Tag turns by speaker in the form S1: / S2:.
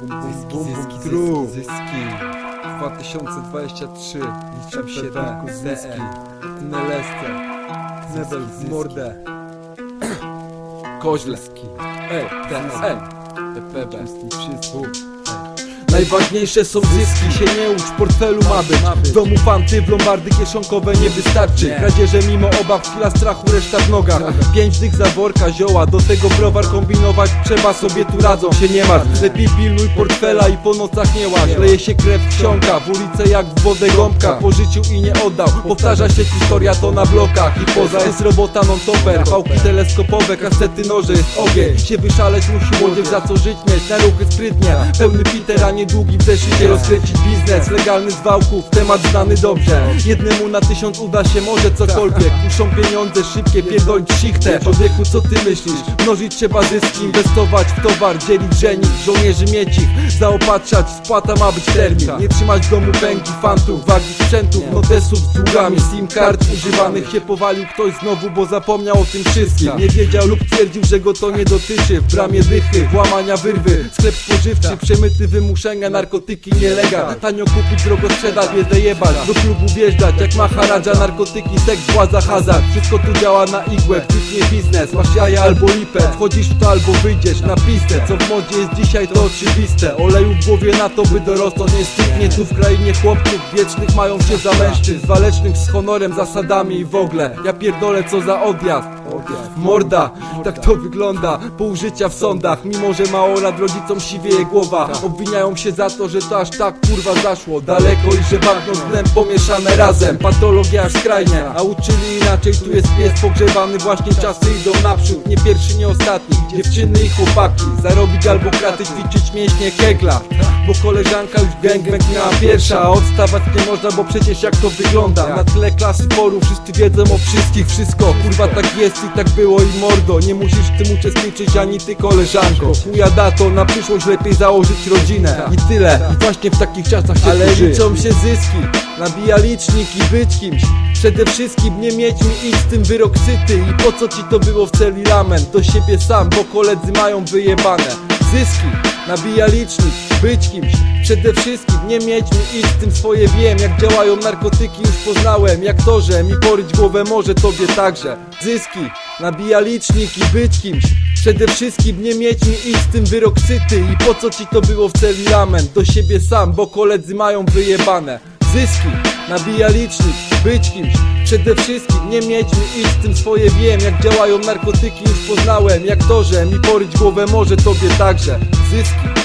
S1: bum, bum,
S2: Zyski, zyski,
S1: tru.
S2: zyski, zyski.
S1: 2023
S2: Liczą się tylko zyski.
S1: Kneleste Knebel w mordę Koźle. Ej, ten, ej
S2: PPB.
S1: Wszystko Najważniejsze są zyski, się nie ucz, portfelu ma być. W domu fanty, w lombardy kieszonkowe nie wystarczy. Kradzieże mimo obaw, chwila strachu, reszta w nogach. Pięć dych za worka, zioła, do tego browar kombinować Trzeba sobie tu radzą, się nie martw Lepiej pilnuj portfela i po nocach nie łaź. Leje się krew, wsiąka, w ulicę jak w wodę gąbka. Po życiu i nie oddał, powtarza się historia to na blokach. I poza jest robota non-topper, pałki teleskopowe, kasety, noże, jest ogień. Się wyszaleć musi młodzież za co żyć mieć, na ruchy sprytnie. Pełny Peter, a nie długi w zeszycie rozkręcić biznes. Legalny z wałków, temat znany dobrze. Jednemu na tysiąc uda się może cokolwiek. Muszą pieniądze szybkie, pierdolić sichtę Człowieku co ty myślisz? Mnożyć trzeba zyski, inwestować w towar, dzielić żenić Żołnierzy mieć ich, zaopatrzać, spłata ma być termin. Nie trzymać domu pęki, fantów, wagi sprzętów Notesów z długami, sim card używanych się powalił ktoś znowu, bo zapomniał o tym wszystkim. Nie wiedział lub twierdził, że go to nie dotyczy. W bramie dychy, włamania wyrwy. Sklep spożywczy, przemyty wymuszenia, narkotyki nielegal Tanio kupić, drogo sprzedać, biedę jebać. Do klubu wjeżdżać, jak maharadża, narkotyki, seks, władza, hazard. Wszystko tu działa na igłę, kwitnie biznes. Masz jaja albo lipę, wchodzisz w to albo wyjdziesz na pistę. Co w modzie jest dzisiaj to oczywiste. Oleju w głowie na to by dorosnąć. Nie styknie Tu w krainie chłopców wiecznych mają się za mężczyzn. Walecznych z honorem, zasadami i w ogóle. Ja pierdolę co za odjazd Morda, tak to wygląda Pół życia w sądach. Mimo, że mało lat rodzicom siwieje głowa. Obwiniają się za to, że to aż tak kurwa zaszło. Daleko i że bagno z dnem pomieszane razem. Patologia aż skrajnie A uczyli inaczej, tu jest pies pogrzebany Właśnie czasy idą naprzód. Nie pierwszy, nie ostatni. Dziewczyny i chłopaki Zarobić albo kraty, ćwiczyć mięśnie kegla. Bo koleżanka już gangbang miała pierwsza odstawać nie można, bo przecież jak to wygląda? Na tle klasy forum wszyscy wiedzą o wszystkich Wszystko, kurwa tak jest i tak było i mordo Nie musisz w tym uczestniczyć ani ty koleżanko. Chuja to, na przyszłość lepiej założyć rodzinę. I tyle, i właśnie w takich czasach się Ale liczą się zyski Nabija licznik i być kimś. Przede wszystkim nie mieć mi iść z tym wyrok syty. I po co ci to było w celi lament Do siebie sam, bo koledzy mają wyjebane. Zyski, nabija licznik, być kimś. Przede wszystkim nie mieć mi iść tym swoje wiem. Jak działają narkotyki już poznałem. Jak to, że mi poryć głowę może tobie także. Zyski, nabija licznik i być kimś. Przede wszystkim nie mieć mi iść z tym wyrok syty. I po co ci to było w celi lament Do siebie sam, bo koledzy mają wyjebane. Zyski, nabija licznik, być kimś. Przede wszystkim nie mieć mi iść z tym swoje wiem. Jak działają narkotyki już poznałem. Jak to, że mi poryć głowę może tobie także. Zyski,